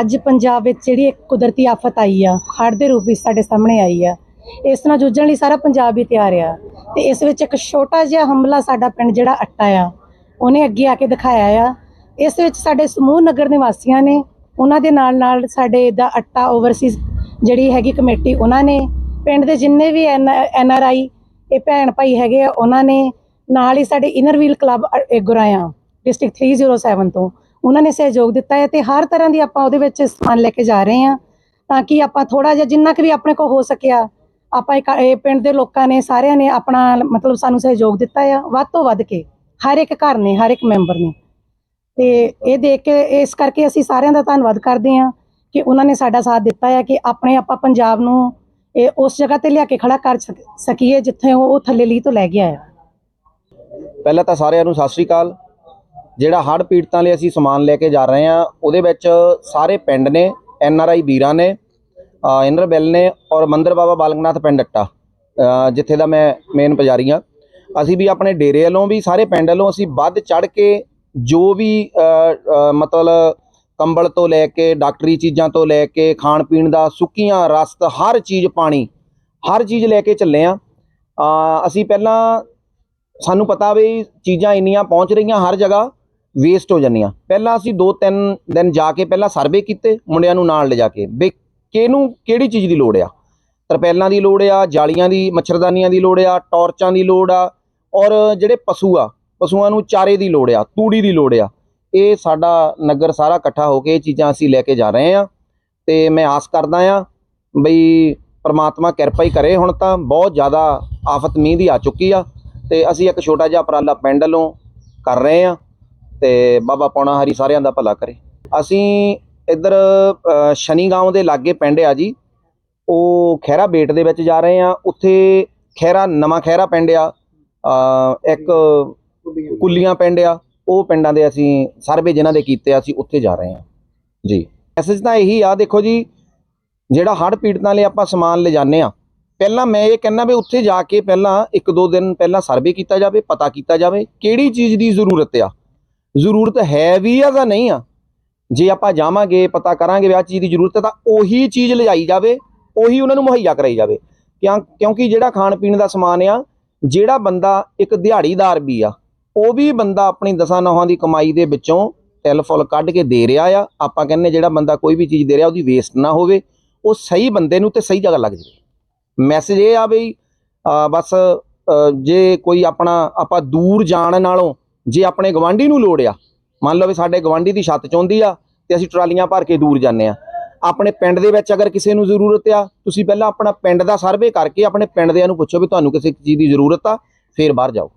ਅੱਜ ਪੰਜਾਬ ਵਿੱਚ ਜਿਹੜੀ ਇੱਕ ਕੁਦਰਤੀ ਆਫਤ ਆਈ ਆ, ਹੜ੍ਹ ਦੇ ਰੂਪ ਵਿੱਚ ਸਾਡੇ ਸਾਹਮਣੇ ਆਈ ਆ, ਇਸ ਨਾਲ ਜੂਝਣ ਲਈ ਸਾਰਾ ਪੰਜਾਬ ਹੀ ਤਿਆਰ ਆ। ਤੇ ਇਸ ਵਿੱਚ ਇੱਕ ਛੋਟਾ ਜਿਹਾ ਹਮਲਾ ਸਾਡਾ ਪਿੰਡ ਜਿਹੜਾ ਅੱਟਾ ਆ, ਉਹਨੇ ਅੱਗੇ ਆ ਕੇ ਦਿਖਾਇਆ ਆ। ਇਸ ਵਿੱਚ ਸਾਡੇ ਸਮੂਹ ਨਗਰ ਨਿਵਾਸੀਆਂ ਨੇ, ਉਹਨਾਂ ਦੇ ਨਾਲ ਨਾਲ ਸਾਡੇ ਦਾ ਅੱਟਾ ਓਵਰਸੀਜ਼ ਜਿਹੜੀ ਹੈਗੀ ਕਮੇਟੀ, ਉਹਨਾਂ ਨੇ, ਪਿੰਡ ਦੇ ਜਿੰਨੇ ਵੀ ਐਨ ਆਰ ਆਈ, ਇਹ ਭੈਣ ਭਾਈ ਹੈਗੇ ਆ, ਉਹਨਾਂ ਨੇ, ਨਾਲ ਹੀ ਸਾਡੇ inner wheel club Guraya district 307 ਤੋਂ। ਉਹਨਾਂ ਨੇ ਸਹਿਯੋਗ ਦਿੱਤਾ ਹੈ ਤੇ ਹਰ ਤਰ੍ਹਾਂ ਦੀ ਆਪਾਂ ਉਹਦੇ ਵਿੱਚ ਸਮਾਨ ਲੈ ਕੇ ਜਾ ਰਹੇ ਹਾਂ ਤਾਂ ਕਿ ਆਪਾਂ ਥੋੜਾ ਜਿਹਾ ਜਿੰਨਾ ਕੁ ਵੀ ਆਪਣੇ ਕੋਲ ਹੋ ਸਕਿਆ, ਆਪਾਂ ਇਹ ਪਿੰਡ ਦੇ ਲੋਕਾਂ ਨੇ ਸਾਰਿਆਂ ਨੇ ਆਪਣਾ ਮਤਲਬ ਸਾਨੂੰ ਸਹਿਯੋਗ ਦਿੱਤਾ ਆ, ਵੱਧ ਤੋਂ ਵੱਧ ਕੇ ਹਰ ਇੱਕ ਘਰ ਨੇ, ਹਰ ਇੱਕ ਮੈਂਬਰ ਨੇ। ਤੇ ਇਹ ਦੇਖ ਕੇ, ਇਸ ਕਰਕੇ ਅਸੀਂ ਸਾਰਿਆਂ ਦਾ ਧੰਨਵਾਦ ਕਰਦੇ ਹਾਂ ਕਿ ਉਹਨਾਂ ਨੇ ਸਾਡਾ ਸਾਥ ਦਿੱਤਾ ਹੈ ਕਿ ਆਪਣੇ ਆਪਾਂ ਪੰਜਾਬ ਨੂੰ ਇਹ ਉਸ ਜਗ੍ਹਾ ਤੇ ਲਿਆ ਕੇ ਖੜਾ ਕਰ ਸਕੀਏ ਜਿੱਥੇ ਉਹ ਥੱਲੇ ਲੀ ਤੋਂ ਲੈ ਗਿਆ ਹੈ ਪਹਿਲਾਂ ਤਾਂ ਸਾਰਿਆਂ ਨੂੰ ਸਤਿ ਸ੍ਰੀ ਅਕਾਲ। ਜਿਹੜਾ ਹੜ੍ਹ ਪੀੜਤਾਂ ਲਈ ਅਸੀਂ ਸਮਾਨ ਲੈ ਕੇ ਜਾ ਰਹੇ ਹਾਂ, ਉਹਦੇ ਵਿੱਚ ਸਾਰੇ ਪਿੰਡ ਨੇ, ਐਨ ਆਰ ਆਈ ਵੀਰਾਂ ਨੇ ਇਨਰ ਬੈਲ ਨੇ ਔਰ ਮੰਦਰ ਬਾਬਾ ਬਾਲਕਨਾਥ ਪਿੰਡ ਅੱਟਾ ਜਿੱਥੇ ਦਾ ਮੈਂ ਮੇਨ ਪੁਜਾਰੀ ਹਾਂ। ਅਸੀਂ ਵੀ ਆਪਣੇ ਡੇਰੇ ਵੱਲੋਂ ਵੀ, ਸਾਰੇ ਪਿੰਡ ਵੱਲੋਂ ਅਸੀਂ ਵੱਧ ਚੜ ਕੇ ਜੋ ਵੀ ਮਤਲਬ ਕੰਬਲ ਤੋਂ ਲੈ ਕੇ, ਡਾਕਟਰੀ ਚੀਜ਼ਾਂ ਤੋਂ ਲੈ ਕੇ, ਖਾਣ ਪੀਣ ਦਾ, ਸੁੱਕੀਆਂ, ਰਸਤ, ਹਰ ਚੀਜ਼, ਪਾਣੀ, ਹਰ ਚੀਜ਼ ਲੈ ਕੇ ਚੱਲੇ ਆ ਅਸੀਂ ਪਹਿਲਾਂ ਸਾਨੂੰ ਪਤਾ ਵੀ ਚੀਜ਼ਾਂ ਇੰਨੀਆਂ ਪਹੁੰਚ ਰਹੀਆਂ ਹਰ ਜਗ੍ਹਾ ਵੇਸਟ ਹੋ ਜਾਂਦੀਆਂ। ਪਹਿਲਾਂ ਅਸੀਂ 2-3 ਦਿਨ ਜਾ ਕੇ ਪਹਿਲਾਂ ਸਰਵੇ ਕੀਤੇ, ਮੁੰਡਿਆਂ ਨੂੰ ਨਾਲ ਲਿਜਾ ਕੇ, ਵੀ ਕਿਹਨੂੰ, ਕਿਹੜੀ ਚੀਜ਼ ਦੀ ਲੋੜ ਆ? ਤਰਪੈਲਾਂ ਦੀ ਲੋੜ ਆ, ਜਾਲੀਆਂ ਦੀ, ਮੱਛਰਦਾਨੀਆਂ ਦੀ ਲੋੜ ਆ, ਟਾਰਚਾਂ ਦੀ ਲੋੜ ਆ, ਔਰ ਜਿਹੜੇ ਪਸ਼ੂ ਆ, ਪਸ਼ੂਆਂ ਨੂੰ ਚਾਰੇ ਦੀ ਲੋੜ ਆ, ਤੂੜੀ ਦੀ ਲੋੜ ਆ। ਇਹ ਸਾਡਾ ਨਗਰ ਸਾਰਾ ਇਕੱਠਾ ਹੋ ਕੇ ਇਹ ਚੀਜ਼ਾਂ ਅਸੀਂ ਲੈ ਕੇ ਜਾ ਰਹੇ ਆ ਤੇ ਮੈਂ ਆਸ ਕਰਦਾ ਆ ਬਈ ਪਰਮਾਤਮਾ ਕਿਰਪਾ ਹੀ ਕਰੇ ਹੁਣ ਤਾਂ, ਬਹੁਤ ਜ਼ਿਆਦਾ ਆਫਤ ਮੀਂਹ ਦੀ ਆ ਚੁੱਕੀ ਆ ਤੇ ਅਸੀਂ ਇੱਕ ਛੋਟਾ ਜਿਹਾ ਉਪਰਾਲਾ ਪਿੰਡ ਵੱਲੋਂ ਕਰ ਰਹੇ ਆ। ਤੇ ਬਾਬਾ ਪੌਣਾ ਹਰੀ ਸਾਰਿਆਂ ਦਾ ਭਲਾ ਕਰੇ। ਅਸੀਂ ਇੱਧਰ ਸ਼ਨੀ ਗਾਉਂ ਦੇ ਲਾਗੇ ਪਿੰਡ ਆ ਜੀ। ਉਹ ਖੈਰਾ ਬੇਟ ਦੇ ਵਿੱਚ ਜਾ ਰਹੇ ਆ ਉੱਥੇ ਖੈਰਾ ਨਵਾਂ ਖੈਰਾ ਪਿੰਡ ਆ। ਇੱਕ ਕੁੱਲੀਆਂ ਪਿੰਡ ਆ। ਉਹ ਪਿੰਡਾਂ ਦੇ ਅਸੀਂ ਸਰਵੇ ਜਿਨ੍ਹਾਂ ਦੇ ਕੀਤੇ ਆ, ਅਸੀਂ ਉੱਥੇ ਜਾ ਰਹੇ ਆ ਜੀ। ਮੈਸੇਜ ਤਾਂ ਇਹੀ ਆ, ਦੇਖੋ ਜੀ, ਜਿਹੜਾ ਹੜ੍ਹ ਪੀੜਤਾਂ ਲਈ ਆਪਾਂ ਸਮਾਨ ਲਿਜਾਨੇ ਆ ਪਹਿਲਾਂ ਮੈਂ ਇਹ ਕਹਿੰਦਾ ਵੀ ਉੱਥੇ ਜਾ ਕੇ ਪਹਿਲਾਂ ਇੱਕ ਦੋ ਦਿਨ ਪਹਿਲਾਂ ਸਰਵੇ ਕੀਤਾ ਜਾਵੇ, ਪਤਾ ਕੀਤਾ ਜਾਵੇ ਕਿਹੜੀ ਚੀਜ਼ ਦੀ ਜ਼ਰੂਰਤ ਆ। ਜ਼ਰੂਰਤ ਹੈ ਵੀ ਆ ਜਾਂ ਨਹੀਂ ਆ? ਜੇ ਆਪਾਂ ਜਾਵਾਂਗੇ, ਪਤਾ ਕਰਾਂਗੇ ਵੀ ਆਹ ਚੀਜ਼ ਦੀ ਜ਼ਰੂਰਤ ਹੈ, ਤਾਂ ਉਹੀ ਚੀਜ਼ ਲਿਜਾਈ ਜਾਵੇ, ਉਹੀ ਉਹਨਾਂ ਨੂੰ ਮੁਹੱਈਆ ਕਰਾਈ ਜਾਵੇ। ਕਿਉਂ ਕਿਉਂਕਿ ਜਿਹੜਾ ਖਾਣ ਪੀਣ ਦਾ ਸਮਾਨ ਆ, ਜਿਹੜਾ ਬੰਦਾ ਇੱਕ ਦਿਹਾੜੀਦਾਰ ਵੀ ਆ, ਉਹ ਵੀ ਬੰਦਾ ਆਪਣੀ ਦਸਾਂ ਨੌਹਾਂ ਦੀ ਕਮਾਈ ਦੇ ਵਿੱਚੋਂ ਤਿਲ ਫੁੱਲ ਕੱਢ ਕੇ ਦੇ ਰਿਹਾ ਆ। ਆਪਾਂ ਕਹਿੰਨੇ ਜਿਹੜਾ ਬੰਦਾ ਕੋਈ ਵੀ ਚੀਜ਼ ਦੇ ਰਿਹਾ, ਉਹਦੀ ਵੇਸਟ ਨਾ ਹੋਵੇ, ਉਹ ਸਹੀ ਬੰਦੇ ਨੂੰ ਤੇ ਸਹੀ ਜਗ੍ਹਾ ਲੱਗ ਜਾਵੇ। ਮੈਸੇਜ ਇਹ ਆ ਬਈ ਬਸ ਜੇ ਕੋਈ ਆਪਣਾ, ਆਪਾਂ ਦੂਰ ਜਾਣ ਨਾਲੋਂ ਜੇ ਆਪਣੇ ਗਵਾਂਢੀ ਨੂੰ ਲੋੜ ਆ, ਮੰਨ ਲਓ ਵੀ ਸਾਡੇ ਗਵਾਂਢੀ ਦੀ ਛੱਤ ਚੋਂਦੀ ਆ ਤੇ ਅਸੀਂ ਟਰਾਲੀਆਂ ਭਰ ਕੇ ਦੂਰ ਜਾਂਦੇ ਆ, ਆਪਣੇ ਪਿੰਡ ਦੇ ਵਿੱਚ ਅਗਰ ਕਿਸੇ ਨੂੰ ਜ਼ਰੂਰਤ ਆ, ਤੁਸੀਂ ਪਹਿਲਾਂ ਆਪਣਾ ਪਿੰਡ ਦਾ ਸਰਵੇ ਕਰਕੇ ਆਪਣੇ ਪਿੰਡ ਦੇਆਂ ਨੂੰ ਪੁੱਛੋ ਵੀ ਤੁਹਾਨੂੰ ਕਿਸੇ ਚੀਜ਼ ਦੀ ਜ਼ਰੂਰਤ ਆ, ਫੇਰ ਬਾਹਰ ਜਾਓ।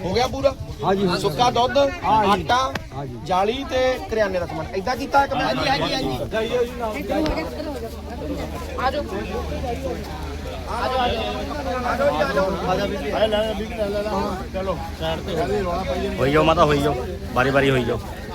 ਹੋ ਗਿਆ ਪੂਰਾ ਹਾਂਜੀ ਸੁੱਕਾ ਦੁੱਧ ਆਟਾ ਜਾਲੀ ਤੇ ਕਰਿਆਨੇ ਦਾ ਸਮਾਨ ਐਦਾਂ ਕੀਤਾ ਇੱਕ ਮੈਂ ਹਾਂਜੀ ਹਾਂਜੀ ਹੋਈ ਜਾਓ ਮਾਤਾ ਹੋਈ ਜਾਓ ਬਾਰੀ ਬਾਰੀ ਹੋਈ ਜਾਓ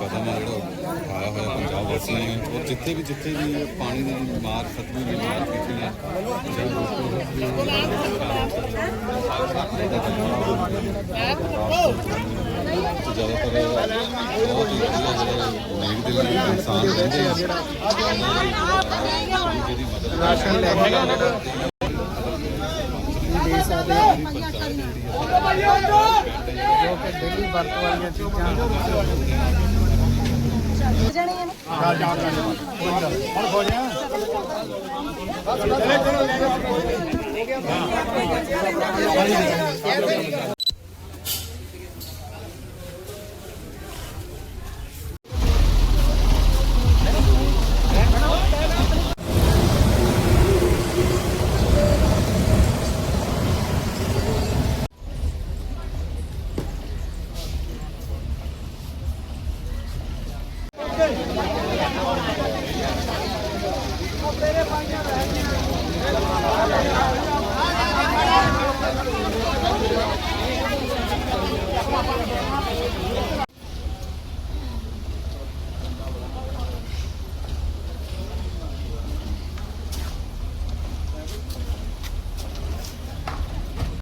ਕਦਮ ਆ ਜਿਹੜਾ ਆਇਆ ਹੋਇਆ ਪੰਜਾਬ ਵਾਸੀਆਂ ਨੇ ਔਰ ਜਿੱਥੇ ਵੀ ਜਿੱਥੇ ਵੀ ਪਾਣੀ ਦੀ ਮਾਰ ਸਤਲੁਜ ਦੀ ਮਾਰ ਕੀਤੀ ਹੈ ਜ਼ਿਆਦਾਤਰ ਬਹੁਤ ਹੀ ਵਧੀਆ ਜਿਹੜੇ ਦੇ ਇਨਸਾਨ ਰਹਿੰਦੇ ਆ ਜਿਹਦੀ ਮਦਦ ਜੋ ਕਿ ਡੇਲੀ ਵਰਤੋਂ ਵਾਲੀਆਂ ਚੀਜ਼ਾਂ ਜਣੀਆਂ ਨੇ ਹਾਂ। ਜਾਣ ਹੁਣ ਹੋ ਜਾ ਚਲੇ ਚਲੋ ¡Vamos! ¡Vamos! ¡Vamos!